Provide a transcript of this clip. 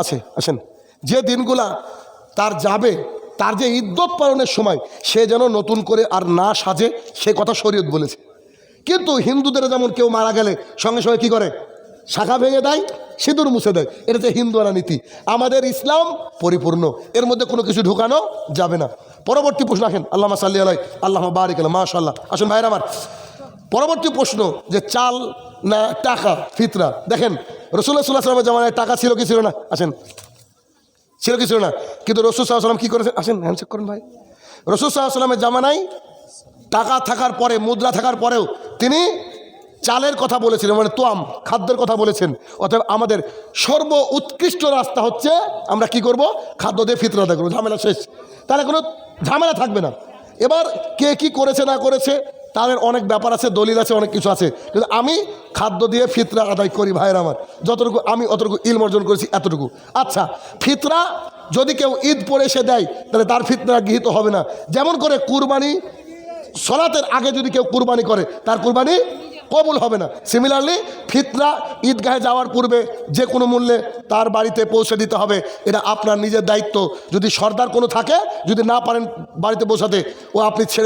আছে, আসেন। যে দিনগুলা তার যাবে, তার যে ইদ্যত পালনের সময়, সে যেন নতুন করে আর না সাজে, সে কথা শরীয়ত বলেছে। কিন্তু হিন্দুদের যেমন কেউ মারা গেলে সঙ্গে সঙ্গে কি করে? শাখা ভেঙে দেয়, সিঁদুর মুছে দেয়। এটা হচ্ছে হিন্দুয়ানা নীতি। আমাদের ইসলাম পরিপূর্ণ। এর মধ্যে কোনো কিছু ঢুকানো যাবে না। পরবর্তী প্রশ্ন আসেন আল্লাহ সাল্লি আলাই আল্লাহ আল্লাহ মাশাল্লাহ আসুন ভাইরা আমার। পরবর্তী প্রশ্ন যে চাল না টাকা, ফিতরা। দেখেন রসুল্লাহ সাল্লাহ জামানায় টাকা ছিল কি ছিল না? আসেন। ছিল কি ছিল না? কিন্তু রসুল সাল্লাম কী করেছেন? আসেন হ্যান্ডশেক করুন ভাই। রসুল সাল্লামের জামানায় টাকা থাকার পরে, মুদ্রা থাকার পরেও তিনি চালের কথা বলেছিলেন মানে তোয়াম, খাদ্যের কথা বলেছেন। অতএব আমাদের সর্ব উৎকৃষ্ট রাস্তা হচ্ছে আমরা কি করব? খাদ্য দিয়ে ফিতরা করব। ঝামেলা শেষ। তাহলে কোনো ঝামেলা থাকবে না। এবার কে কি করেছে, না করেছে তাদের অনেক ব্যাপার আছে, দলিল আছে, অনেক কিছু আছে। কিন্তু আমি খাদ্য দিয়ে ফিতরা আদায় করি ভাইয়ের আমার। যতটুকু আমি অতটুকু ইলম অর্জন করেছি এতটুকু। আচ্ছা ফিতরা যদি কেউ ঈদ পরে এসে দেয়, তাহলে তার ফিতরা গৃহীত হবে না। যেমন করে কুরবানি, সলাতের আগে যদি কেউ কুরবানি করে, তার কুরবানি কবুল হবে না। সিমিলারলি ফিতরা ঈদগাহে যাওয়ার পূর্বে যে কোনো মূল্যে তার বাড়িতে পৌঁছে দিতে হবে। এটা আপনার নিজের দায়িত্ব। যদি সর্দার কোনো থাকে, যদি না পারেন বাড়িতে পৌঁছাতে, ও আপনি ছেড়ে